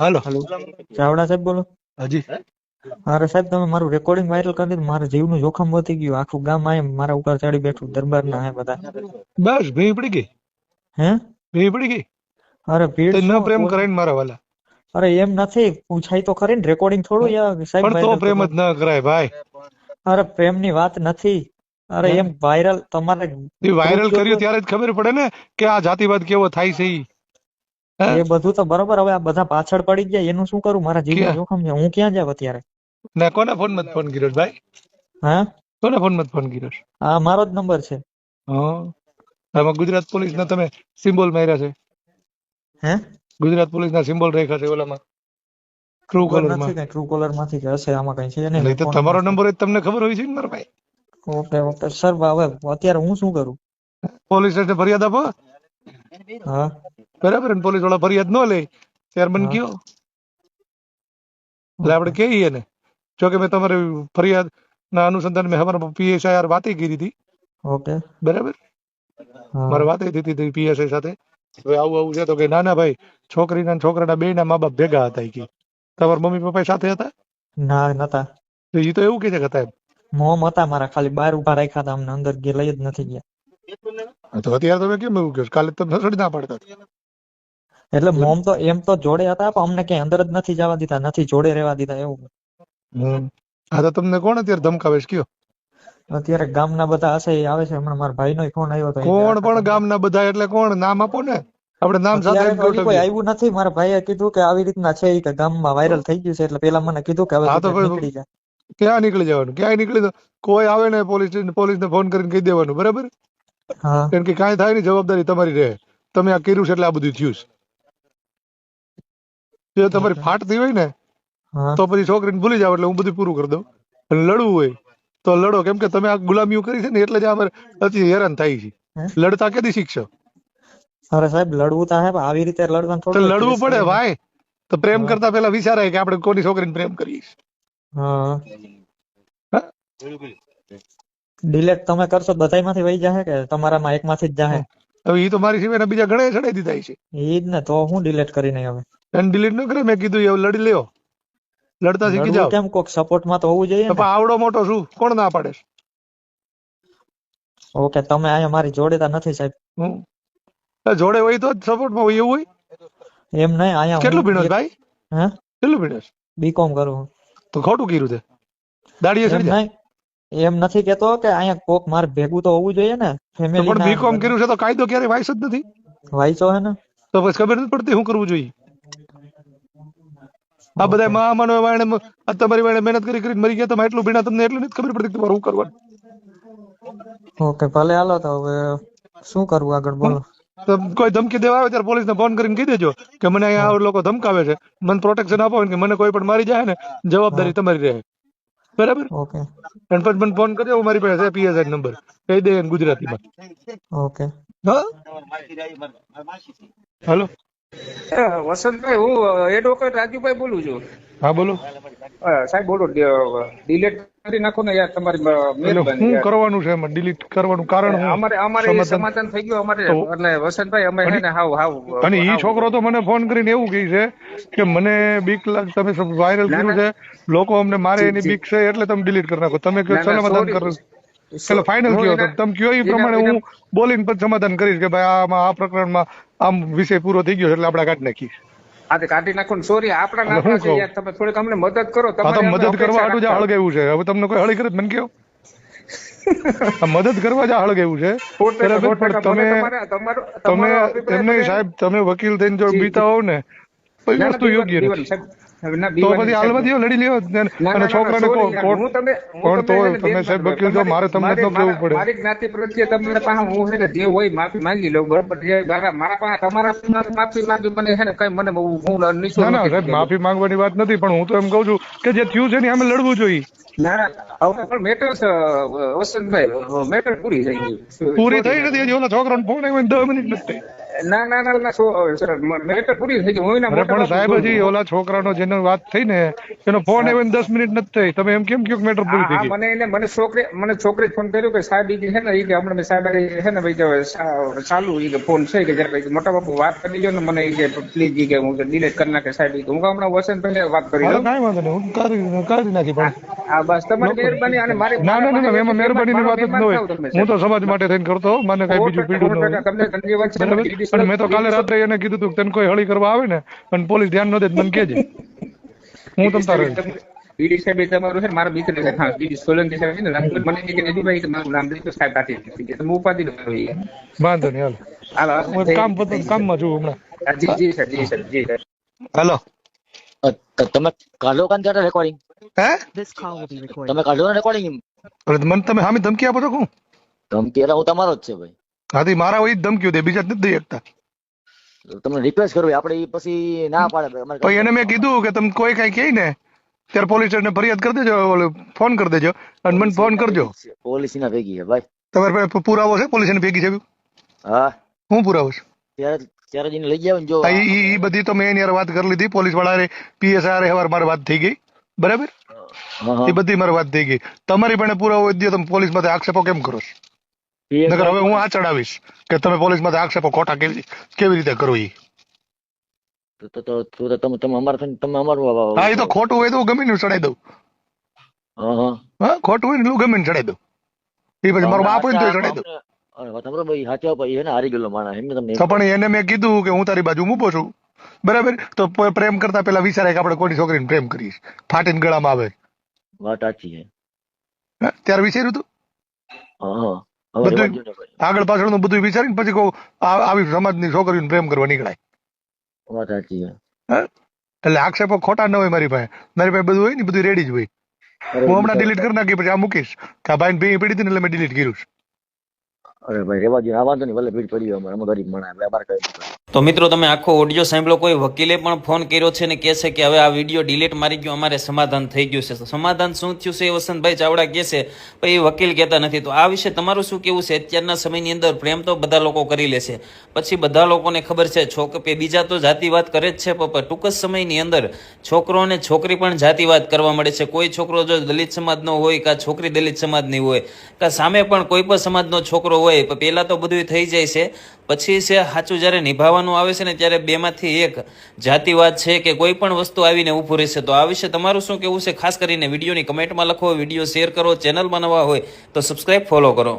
હાલો. Hello. Chavda સાહેબ બોલો. હજી. અરે સાહેબ તમે મારું રેકોર્ડિંગ વાયરલ કરી દીધું. મારા જીવનું જોખમ વધી ગયું. આખું ગામ આય મારા ઉપર ચડી બેઠું. દરબારના હે બધા. બસ ભીં પડી ગઈ. હે? ભીં પડી ગઈ. અરે ભીડ તે ન શું? પ્રેમ કરાય ને મારા વાલા. અરે એમ નથી. પૂછાય તો ખરી ને રેકોર્ડિંગ થોડું યાર. સાહેબ પણ તો viral પ્રેમ કરો. જ ન કરાય ભાઈ. અરે પ્રેમની વાત નથી. અરે હે? એમ વાયરલ તમારે એ વાયરલ proof કર્યું જોતો- ત્યારે જ ખબર પડે ને કે આ જાતિવાદ કેવો થાય છે ઈ. હે? એ બધું તો બરોબર હવે આ બધા પાછળ પડી ગયા એનું શું કરું? મારા જીવન જોખમ છે. હું ક્યાં જાવ અત્યારે? ના કોના ફોનમાં ફોન કર્યો ભાઈ? હા? કોના ફોનમાં ફોન કર્યો હા મારો જ નંબર છે. આમાં ગુજરાત પોલીસ ના તમે સિમ્બોલ માર્યા છે. હે? ગુજરાત પોલીસ ના સિમ્બોલ રેખા છે ઓલામાં. ટ્રુ કોલરમાં. ટ્રુ કોલરમાંથી હશે આમાં કઈ છે નહીં. તો તમારો નંબર જ તમને ખબર હોય છે ને મારા ભાઈ? Okay okay. સર હવે અત્યારે હું શું કરું? પોલીસ સ્ટેશન ફરિયાદ આપો. હા. બરાબર ને પોલીસવાળા ફરિયાદ ન લે. ત્યાર મને કયો? એટલે આપણે કહીએ ને. જો કે મેં તમારી ફરિયાદ ના અનુસંધાન મેં અમારા પીએસઆઈ વાતે કરી હતી. ઓકે. બરાબર? મારે વાતે થઈ હતી પીએસઆઈ સાથે. હવે આવું આવું છે તો કે ના ના ભાઈ છોકરીના ને છોકરાના બે ના મા બાપ ભેગા હતા કે. તમારા મમ્મી પપ્પા સાથે હતા? ના નતા. તો ઈ તો એવું કે છે કે હતા મોમ હતા મારા ખાલી બહાર ઊભા રાખ્યા હતા અમને અંદર ગે લઈ જ નથી ગયા. તો અત્યારે તમે કેમ એવું કહો કાલે તમે સડી ના પાડતા એટલે મોમ તો એમ તો જોડે હતા પણ અમને ક્યાંય અંદર જ નથી જવા દીધા નથી જોડે રહેવા દીધા એવું. હા તો તમને કોણ અત્યારે ધમકાવે છે? કયો? અત્યારે ગામના બધા હશે એ આવે છે. હમણાં મારા ભાઈનો ફોન આવ્યો હતો. કોણ પણ ગામના. બધા? એટલે કોણ? નામ આપો ને. આપણે નામ સાથે કોઈ આવ્યું નથી? મારા ભાઈએ કીધું કે આવી રીતના છે કે ગામમાં વાયરલ થઈ ગયું છે એટલે પેલા મને કીધું કે હવે ભાઈ- નીકળી જા ક્યાં નીકળી જવાનું? ક્યાં નીકળી કોઈ આવે ને પોલીસ પોલીસને ફોન કરીને કહી દેવાનું. બરાબર? કારણ કે કાંઈ થાય ને જવાબદારી તમારી રહે. તમે આ કર્યું છે એટલે આ બધું થયું છે. જો તમારી ફાટતી હોય ને તો પછી છોકરીને ભૂલી જાવ એટલે હું બધું પૂરું કરી દઉં. અને લડવું હોય તો લડો. કેમ કે તમે આ ગુલામીઓ કરી છે ને એટલે જ અમારે અતિ હેરાન થાય છે. લડતા કેદી શીખશો? અરે સાહેબ લડવું તો આવી રીતે લડવાનું થોડું લડવું પડે ભાઈ. તો પ્રેમ કરતા પેલા વિચારાય કે આપણે કોની છોકરીને પ્રેમ કરીએ હા. હા? ડિલેટ તમે કરશો બધાયમાંથી વહી જાહે કે તમારામાં એકમાંથી જ જાહે? હવે એ તો મારી સિવાયના બીજા ઘણા ચડાઈ દીધા છે. એ જ ને તો હું ડિલેટ કરી નહીં હવે. એને ડિલીટ ન કરે મેં કીધું એવું લડી લ્યો. લડતા શીખી જાવ કેમ કોક સપોર્ટમાં તો હોવું જોઈએ ને? આવડો મોટો શું? કોણ ના પાડે? ઓકે તમે અહીંયા મારી જોડે તા નથી સાહેબ. હું? જોડે હોય તો જ સપોર્ટમાં હોય એવું હોય? એમ નહીં અહીંયા કેટલું ભીણો ભાઈ? હે? કેટલું ભીણો છે? બીકોમ કરું તો ખોટું કર્યું તે. દાડીએ ચડી જાય એમ નથી કેતો કે અહીંયા કોક મારે ભેગું તો હોવું જોઈએ ને ફેમિલી પણ બીકોમ કર્યું છે તો કાયદો ક્યારે વાઇસ જ નથી? વાંચો હે ને. તો પછી ખબર નથી પડતી શું કરવું જોઈએ? આ બધા મહામાનવ આ તમારી વાણે મહેનત કરી કરીને મરી ગયા તમે એટલું ભીણા તમને એટલું નથી ખબર પડતી તમારે શું કરવાનું. ઓકે ભલે હાલો તો હવે શું કરવું આગળ બોલો. તો કોઈ ધમકી દેવા આવે ત્યારે પોલીસને ફોન કરીને કહી દેજો કે મને અહીંયા લોકો ધમકાવે છે. મને પ્રોટેક્શન આપો કે મને કોઈ પણ મારી જાય ને જવાબદારી તમારી રહે. બરાબર? ઓકે. અને પછી મને ફોન કરજો મારી પાસે છે પીએસઆઈ નંબર કહી દે ગુજરાતીમાં. ઓકે. હા? હાલો? અ, વસંતભાઈ હું એડવોકેટ રાજુભાઈ બોલું છું. હા બોલો. સાહેબ બોલો ડિલેટ કરી નાખો ને યાર તમારી મહેરબાની શું કરવાનું છે એમાં ડિલીટ કરવાનું કારણ અમારે અમારે સમાધાન- થઈ ગયું અમારે એટલે વસંતભાઈ અમે હે ને હાવ હાવ અને ઈ છોકરો તો મને ફોન કરીને એવું કહે છે કે મને બીક લાગ તમે વાયરલ થયું કર્યું છે લોકો અમને મારે એની. બીક છે એટલે તમે ડિલીટ કરી નાખો. તમે કયો સમાધાન કરો. એટલે ફાઇનલ કયો તો. તમે કયો એ પ્રમાણે હું બોલીને પછી સમાધાન કરીશ કે ભાઈ આમાં આ પ્રકરણમાં આમ વિષય પૂરો થઈ ગયો એટલે આપણે કાઢી નાખીએ તે કાઢી નાખો ને સોરી આપણા નામ છે યાર તમે થોડીક અમને મદદ કરો આ તમારી તો અમે મદદ કરવા હાટું જ. હળગાવ્યું છે. હવે તમને કોઈ હળી કરે મને કહો. મદદ કરવા જ હળગાવ્યું છે. પણ તમે તમે તમારો એમ નહીં સાહેબ તમે વકીલ થઈને જો બીતા હોવ ને તો એ વસ્તુ યોગ્ય નથી. તો પછી લડી લ્યો અને ના, ના, ના, છોકરાને sorry કો- યાર. કોર્ટ હું તમને- હું પણ તો તમે સાહેબ વકીલ છો મારે તમને તો કેવું પડે. મારી જ્ઞાતિ પ્રત્યે તમારા પાસે હું છે ને જે હોય માફી માંગી લઉં બરોબર? જે મારા મારા પાસે તમારા માફી માંગી મને છે ને કઈ મને હું નિશો ના ના સાહેબ માફી માંગવાની વાત નથી પણ હું તો એમ કહું છું કે જે થયું છે ને અમે લડવું જોઈએ. ના હવે પણ મેટર વસંતભાઈ મેટર પૂરી થઈ ગઈ. પૂરી થઈ નથી હજી ઓલા છોકરાનો ફોન આવ્યો દસ મિનિટ નથી. ના ના ના ના સર મેટર પૂરી થઈ ગઈ. હું એના મોટા સાહેબ હજી. ઓલા છોકરાનો જેનો વાત થઈ ને એનો ફોન આવ્યો દસ મિનિટ નથી થઈ. તમે એમ કેમ કયો મેટર પૂરી થઈ ગઈ? મને એને મને છોકરી મને છોકરી ફોન કર્યો કે સાહેબ ઈ છે ને ઈ કે હમણાં મેં સાહેબ છે ને ભાઈ ચાલુ ઈ કે ફોન છે કે જરા મોટા બાપુ વાત કરી દેજો ને મને ઈ કે પ્લીઝ ઈ કે હું ડિલીટ કરી નાખે સાહેબ ઈ કે હું હમણાં વસંત પહેલા વાત કરી લઉં કાંઈ વાંધો નહીં હું કરી કરી નાખી પણ. હા બસ તમારી મહેરબાની અને મારી ના ના ના ના, એમાં મહેરબાનીની વાત જ ન હોય. હું તો સમાજ માટે થઈને કરતો મને કઈ બીજું પીડું ન હોય. તમને ધન્યવાદ છે બરાબર? અને મેં તો કાલે રાત્રે એને કીધું હતું તને કોઈ હળી કરવા આવે ને અને પોલીસ ધ્યાન ન દે મને કહેજે. હું તમ તારે? બીડી સાહેબ તમારું છે મારા મિત્ર છે હા બીડી સોલંકી સાહેબ છે ને રામપુર મને કે નજીભાઈ કે મારું નામ દીધું સાહેબ કાઢી તમે ઉપાધિ ન વાંધો નહીં હાલો. હાલો કામ પતું કામમાં છું હમણાં. જી જી સર જી સર જી સર હાલો. તમે કાઢો કાન રેકોર્ડિંગ હે? This call will be recorded. તમે કાઢો ને રેકોર્ડિંગ અરે મને તમે હામી ધમકી આપો છો હું? ધમકી એટલે હું તમારો જ છે ભાઈ. હાથી મારા હોય જ ધમકીઓ દે બીજા જ નથી દઈ શકતા. તમને રિક્વેસ્ટ કરવી આપણે ઈ પછી ના પાડે ભાઈ, અમારે પછી એને મેં કીધું કે તમે કોઈ કઈ કહે ને ત્યારે પોલીસ સ્ટેશને ફરિયાદ કરી દેજો ઓલો ફોન કરી દેજો અને મને ફોન કરજો. પોલીસ ના ભેગી છે ભાઈ. તમારે પાસે પુરાવો છે? પોલીસ ને ભેગી છે હા. હું પુરાવો છું? ત્યારે ત્યારે જઈને લઈ જાવ ને જો હા, ઈ ઈ- ઈ બધી તો મેં એની હારે વાત કરી લીધી પોલીસવાળા પીએસઆર હવાર મારી વાત થઈ ગઈ. બરાબર. એ બધી મારી વાત થઈ ગઈ. તમારી પણ પુરાવો હોય તો તમે પોલીસમાંથી આક્ષેપો કેમ કરો છો? નકર હવે હું આ ચડાવીશ કે તમે પોલીસમાંથી આક્ષેપો ખોટા કેવી કેવી રીતે કરો એ તો તમે તમે અમારા તમે અમારું હા એ તો ખોટું હોય તો હું ગમે ને ચડાવી દઉં. હા ખોટું હોય ને હું ગમે ને ચડાવી દઉં. એ પછી મારો બાપ હોય ને તો ચડાવી દઉં. પણ એને મેં કીધું કે હું તારી બાજુ મૂકો છું. બરાબર? તો પ્રેમ કરતા પેલા વિચારે કે આપણે કોની છોકરીને પ્રેમ કરીશ ફાટીને ગળામાં આવે. વાત સાચી છે. ત્યારે વિચાર્યું હવે બધું- આગળ પાછળનું બધું વિચારીને પછી કહું આવી સમાજની છોકરીઓને પ્રેમ કરવા નીકળાય. વાત સાચી છે. એટલે આક્ષેપો ખોટા ન હોય મારી પાસે. મારી પાસે બધું હોય ને બધું રેડી જ હોય. હું હમણાં ડિલીટ કરી નાખી પછી આ મૂકીશ. કે આ ભાઈ ભેગી પડી હતી ને એટલે મેં ડિલીટ કર્યું છે. અરે ભાઈ રેવા દ્યો આ વાંધો નહીં ભલે ભીડ પડી હોય અમે ગરીબ માણસ વેપાર નહીં. તો મિત્રો, તમે આખો ઓડિયો સાંભળો. કોઈ વકીલે પણ ફોન કર્યો છે ને કહે છે કે હવે આ વીડિયો ડિલીટ મારી ગયો, અમારે સમાધાન થઈ ગયું છે. સમાધાન શું થયું છે એ વસંતભાઈ ચાવડા કહે છે પણ એ વકીલ કહેતા નથી. તો આ વિશે તમારું શું કેવું છે? અત્યારના સમયની અંદર પ્રેમ તો બધા લોકો કરી લેશે પછી બધા લોકોને ખબર છે, છોક પે બીજા તો જાતિવાદ કરે જ છે, પણ ટૂંક જ સમયની અંદર છોકરો અને છોકરી પણ જાતિવાદ કરવા મળે છે. કોઈ છોકરો જો દલિત સમાજનો હોય કાં છોકરી દલિત સમાજની હોય, કાં સામે પણ કોઈ પણ સમાજનો છોકરો હોય પહેલાં તો બધું થઈ જાય છે. પછી છે, સાચું જ્યારે નિભાવવાનું આવે છે ને, ત્યારે બેમાંથી એક જાતિવાદ છે કે કોઈ પણ વસ્તુ આવીને ઊભું રહેશે. તો આ વિશે તમારું શું કેવું છે? ખાસ કરીને વિડીયોની કમેન્ટમાં લખો, વીડિયો શેર કરો, ચેનલમાં નવા હોય તો સબસ્ક્રાઇબ ફોલો કરો.